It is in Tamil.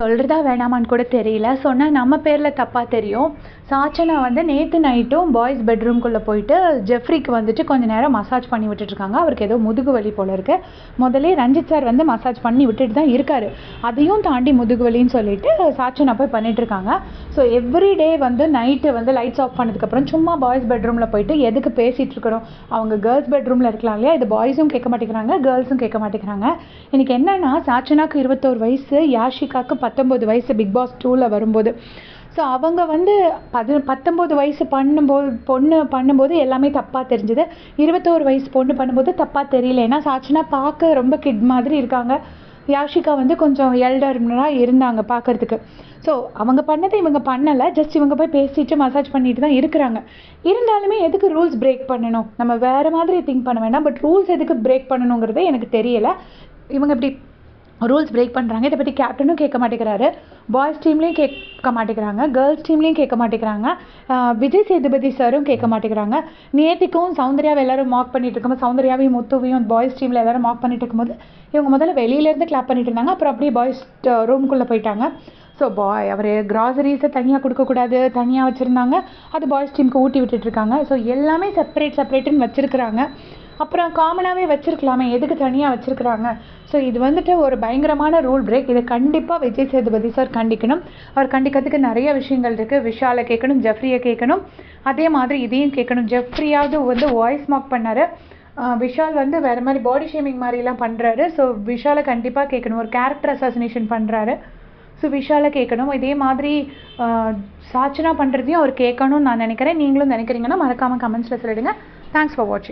சொல்கிறதா வேணாமான்னு கூட தெரியல. சொன்னால் நம்ம பேரில் தப்பாக தெரியும். சாச்சனா வந்து நேற்று நைட்டும் பாய்ஸ் பெட்ரூம்குள்ளே போயிட்டு ஜெஃப்ரிக்கு வந்துட்டு கொஞ்சம் நேரம் மசாஜ் பண்ணி விட்டுட்ருக்காங்க அவருக்கு ஏதோ முதுகு வலி போல இருக்கு. முதல்ல ரஞ்சித் சார் வந்து மசாஜ் பண்ணி விட்டுட்டு தான் இருக்காரு. அதையும் தாண்டி முதுகு வலின்னு சொல்லிட்டு சாச்சனா போய் பண்ணிகிட்ருக்காங்க ஸோ எவ்ரி டே வந்து நைட்டு வந்து லைட்ஸ் ஆஃப் பண்ணதுக்கப்புறம் சும்மா பாய்ஸ் பெட்ரூமில் போயிட்டு எதுக்கு பேசிகிட்டு இருக்கிறோம் அவங்க கேர்ள்ஸ் பெட்ரூமில் இருக்கலாம் இல்லையா? இது பாய்ஸும் கேட்க மாட்டேங்கிறாங்க கேர்ள்ஸும் கேட்க மாட்டேங்கிறாங்க. இன்னைக்கு என்னன்னா சாச்சனாக்கு இருபத்தோரு வயசு யாஷிகாக்கு பத்தொம்போது வயசு பிக் பாஸ் டூவில் வரும்போது. ஸோ அவங்க வந்து பது பத்தொம்போது வயசு பண்ணும்போது பொண்ணு பண்ணும்போது எல்லாமே தப்பாக தெரிஞ்சுது. இருபத்தோரு வயசு பொண்ணு பண்ணும்போது தப்பாக தெரியல. ஏன்னா சாட்சினா பார்க்க ரொம்ப கிட் மாதிரி இருக்காங்க. யாஷிகா வந்து கொஞ்சம் எல்டர்னாக இருந்தாங்க பார்க்கறதுக்கு. ஸோ அவங்க பண்ணதை இவங்க பண்ணலை. ஜஸ்ட் இவங்க போய் பேசிட்டு மசாஜ் பண்ணிட்டு தான் இருக்கிறாங்க. இருந்தாலுமே எதுக்கு ரூல்ஸ் பிரேக் பண்ணணும்? நம்ம வேறு மாதிரி திங்க் பண்ண வேண்டாம். பட் ரூல்ஸ் எதுக்கு பிரேக் பண்ணணுங்கிறதே எனக்கு தெரியலை. இவங்க இப்படி ரூல்ஸ் பிரேக் பண்ணுறாங்க இதை பற்றி கேப்டனும் கேட்க மாட்டேங்கிறாரு. பாய்ஸ் டீம்லேயும் கேட்க மாட்டேங்கிறாங்க. கேர்ள்ஸ் டீம்லேயும் கேட்க மாட்டேங்கிறாங்க. விஜய் சேதுபதி சாரும் கேட்க மாட்டேங்கிறாங்க. நேத்திக்கும் சௌந்தர்யாவை எல்லாரும் மார்க் பண்ணிட்டு இருக்கும்போது சௌந்தர்யாவையும் முத்துவையும் பாய்ஸ் டீமில் எல்லாரும் மார்க் பண்ணிட்டு இருக்கும்போது இவங்க முதல்ல வெளியிலேருந்து கிளாப் பண்ணிட்டு இருந்தாங்க. அப்புறம் அப்படியே பாய்ஸ் ரூம்குள்ளே போயிட்டாங்க. ஸோ பாய் அவர் கிராசரிஸை தனியாக கொடுக்கக்கூடாது தனியாக வச்சுருந்தாங்க. அது பாய்ஸ் டீமுக்கு ஊட்டி விட்டுட்டு இருக்காங்க. ஸோ எல்லாமே செப்பரேட் செப்பரேட்டுன்னு வச்சுருக்குறாங்க. அப்புறம் காமனாகவே வச்சுருக்கலாமே. எதுக்கு தனியாக வச்சுருக்குறாங்க? ஸோ இது வந்துட்டு ஒரு பயங்கரமான ரூல் பிரேக் இதை கண்டிப்பாக விஜய் சேதுபதி சார் கண்டிக்கணும். அவர் கண்டிக்கிறதுக்கு நிறைய விஷயங்கள் இருக்குது விஷாலை கேட்கணும் ஜெஃப்ரியை கேட்கணும். அதே மாதிரி இதையும் கேட்கணும். ஜெஃப்ரியாவது வந்து வாய்ஸ் மார்க் பண்ணார். விஷால் வந்து வேறு மாதிரி பாடி ஷேமிங் மாதிரிலாம் பண்ணுறாரு ஸோ விஷாலை கண்டிப்பாக கேட்கணும். ஒரு கேரக்டர் அசாசினேஷன் பண்ணுறாரு ஸோ விஷாலை கேட்கணும். இதே மாதிரி ஆஹ் சாச்சனா பண்ணுறதையும் அவர் கேட்கணும்னு நான் நினைக்கிறேன். நீங்களும் நினைக்கிறீங்கன்னா மறக்காமல் கமெண்ட்ஸில் சொல்லிடுங்க. தேங்க்ஸ் ஃபார் வாட்சிங்